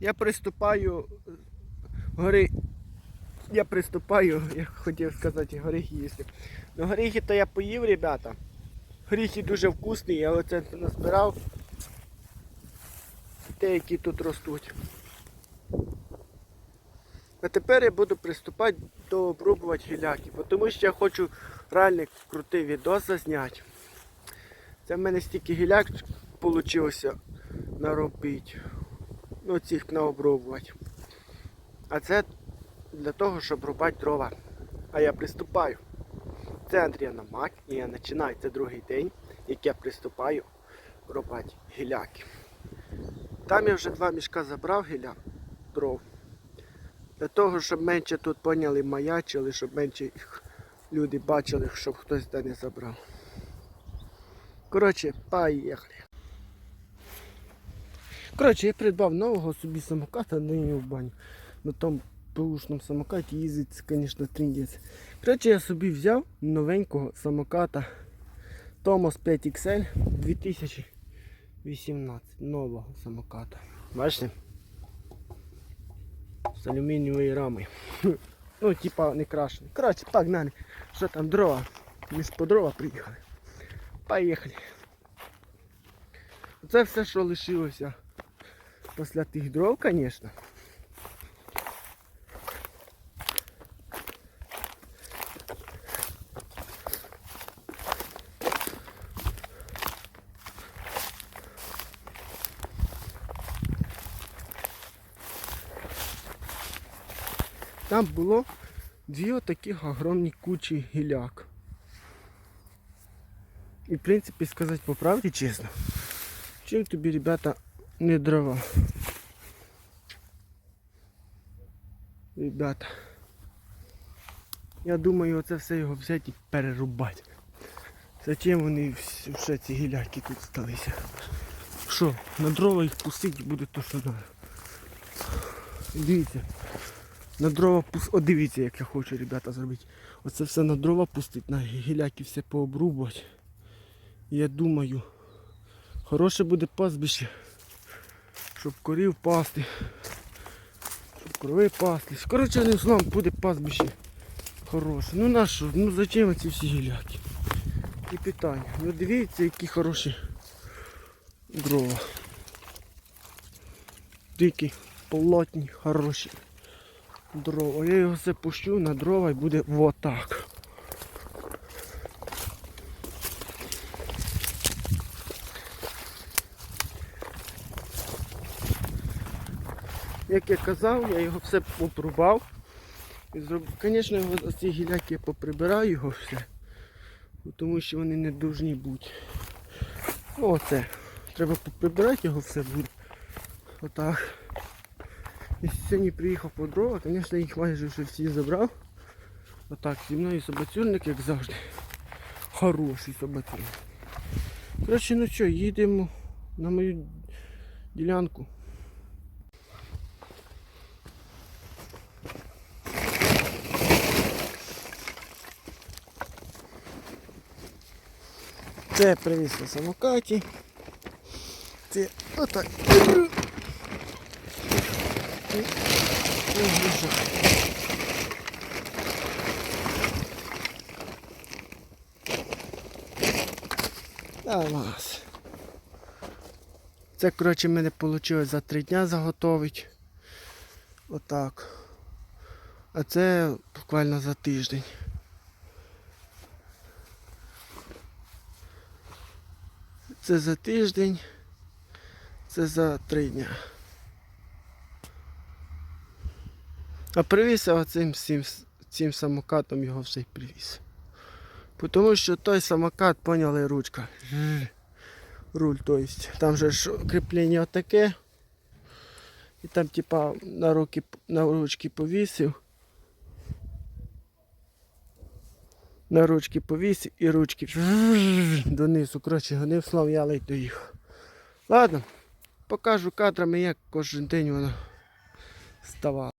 Я приступаю гори. Я приступаю, я хотів сказати, горіхи їсти. Ну горіхи то я поїв, ребята. Горіхи дуже вкусні, я оце назбирав. Те, які тут ростуть. А тепер я буду приступати до обрубувати гіляки, тому що я хочу реальний крутий відос зазняти. Це в мене стільки гіляк вийшло наробити. Ну, цих наобрубувати. А це для того, щоб рубати дрова. А я приступаю. Це Андріана Мак, і я починаю. Це другий день, як я приступаю рубати гіляки. Там я вже два мішка забрав гіляк дров. Для того, щоб менше тут поняли маячили, щоб менше їх люди бачили, щоб хтось де не забрав. Коротше, поїхали. Коротше, я придбав нового собі самоката, нині в баню. На тому бушному самокаті їздить, звісно, тріндець. Коротше, я собі взяв новенького самоката Tomos 5XL 2018 нового самоката. Бачите? З алюмінієвої рами. Ну, типа не крашений. Коротше, погнали. Що там дрова? Ми ж по дрова приїхали. Поїхали. Це все, що лишилося після тих дров, звісно. Там було дві отаких огромні кучі гіляк. І в принципі сказати по правді чесно, чим тобі, ребята, не дрова. Ребята. Я думаю, оце все його взяти і перерубати. Зачем вони вс- все ці гіляки тут сталися? Що, на дрова їх пустити буде то, що треба. Дивіться. На дрова пус... О, дивіться, як я хочу, ребята, зробити. Оце все на дрова пустити, на гіляки все пообрубувати. Я думаю, хороше буде пастбище, щоб корів пасти, щоб корови паслись. Коротше, одним словом, буде пастбище хороше. Ну на що, ну зачем ці всі гіляки? І питання. Ну дивіться, які хороші дрова. Дикі, полотні, хороші дрова. Я його все пущу на дрова і буде вот Як я казав, я його все попрубав. І. Звісно, оці гіляки я поприбираю його все. Тому що вони не повинні бути. Оце. Треба поприбирати його все буде. Отак. Я сьогодні приїхав по дрова, звісно, їх майже вже всі забрав. Отак, зі мною собацюрник, як завжди. Хороший собацюрник. Коротше, ну що, їдемо на мою ділянку. Це привіз на самокаті. Це отак. Давай. Це, коротше, мене вийшло за три дня заготовити. Отак. А це буквально за тиждень. Це за тиждень. Це за три дня. А привіз я оцим цим, цим самокатом його все й привіз. Тому що той самокат, поняли, ручка. Руль, то есть. Там же ж кріплення отаке. І там типа на руки на ручки повісив. На ручки повісив і ручки донизу. Коротше, гонив слав, я ледь доїхав. Ладно, покажу кадрами, як кожен день воно ставало.